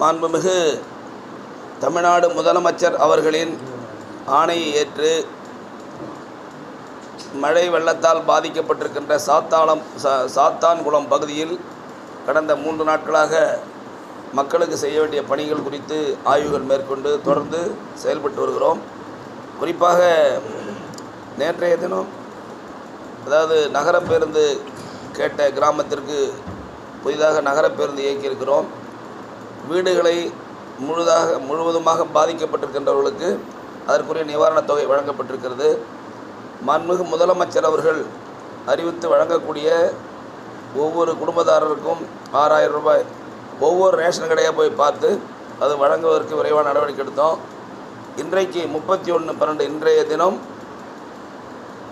மாண்புமிகு தமிழ்நாடு முதலமைச்சர் அவர்களின் ஆணையை ஏற்று மழை வெள்ளத்தால் பாதிக்கப்பட்டிருக்கின்ற சாத்தாளம் சா சாத்தான்குளம் பகுதியில் கடந்த மூன்று நாட்களாக மக்களுக்கு செய்ய வேண்டிய பணிகள் குறித்து ஆய்வுகள் மேற்கொண்டு தொடர்ந்து செயல்பட்டு வருகிறோம். குறிப்பாக நேற்றைய தினம் அதாவது நகர பேருந்து கேட்ட கிராமத்திற்கு புதிதாக நகர பேருந்து இயக்கியிருக்கிறோம். வீடுகளை முழுதாக முழுவதுமாக பாதிக்கப்பட்டிருக்கின்றவர்களுக்கு அதற்குரிய நிவாரணத் தொகை வழங்கப்பட்டிருக்கிறது. மாண்புமிகு முதலமைச்சர் அவர்கள் அறிவித்து வழங்கக்கூடிய ஒவ்வொரு குடும்பதாரருக்கும் ஆறாயிரம் ரூபாய் ஒவ்வொரு ரேஷன் கடையாக போய் பார்த்து அது வழங்குவதற்கு விரைவான நடவடிக்கை எடுத்தோம். இன்றைக்கு முப்பத்தி ஒன்று பன்னெண்டு இன்றைய தினம்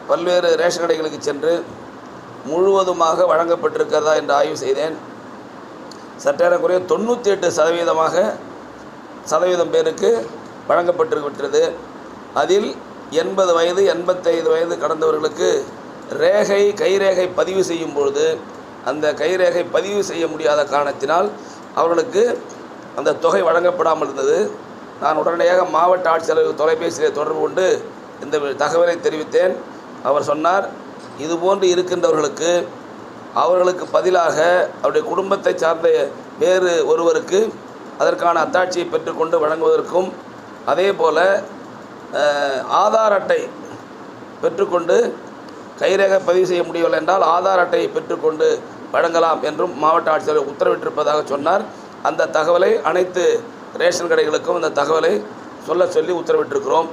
பல்வேறு ரேஷன் கடைகளுக்கு சென்று முழுவதுமாக வழங்கப்பட்டிருக்கிறதா என்று ஆய்வு செய்தேன். சற்றேறக்குறைய தொண்ணூற்றி எட்டு சதவீதமாக சதவீதம் பேருக்கு வழங்கப்பட்டிருக்கின்றது அதில் எண்பது வயது எண்பத்தைந்து வயது கடந்தவர்களுக்கு ரேகை கைரேகை பதிவு செய்யும் பொழுது அந்த கைரேகை பதிவு செய்ய முடியாத காரணத்தினால் அவர்களுக்கு அந்த தொகை வழங்கப்படாமல் இருந்தது. நான் உடனடியாக மாவட்ட ஆட்சியாளர் தொலைபேசியை தொடர்பு கொண்டு இந்த தகவலை தெரிவித்தேன். அவர் சொன்னார் இதுபோன்று இருக்கின்றவர்களுக்கு அவர்களுக்கு பதிலாக அவருடைய குடும்பத்தை சார்ந்த வேறு ஒருவருக்கு அதற்கான அத்தாட்சியை பெற்றுக்கொண்டு வழங்குவதற்கும் அதே போல் ஆதார் அட்டை பெற்றுக்கொண்டு கைரேக பதிவு செய்ய முடியவில்லை என்றால் ஆதார் அட்டையை பெற்றுக்கொண்டு வழங்கலாம் என்றும் மாவட்ட ஆட்சியர் உத்தரவிட்டிருப்பதாக சொன்னார். அந்த தகவலை அனைத்து ரேஷன் கடைகளுக்கும் அந்த தகவலை சொல்ல சொல்லி உத்தரவிட்டிருக்கிறோம்.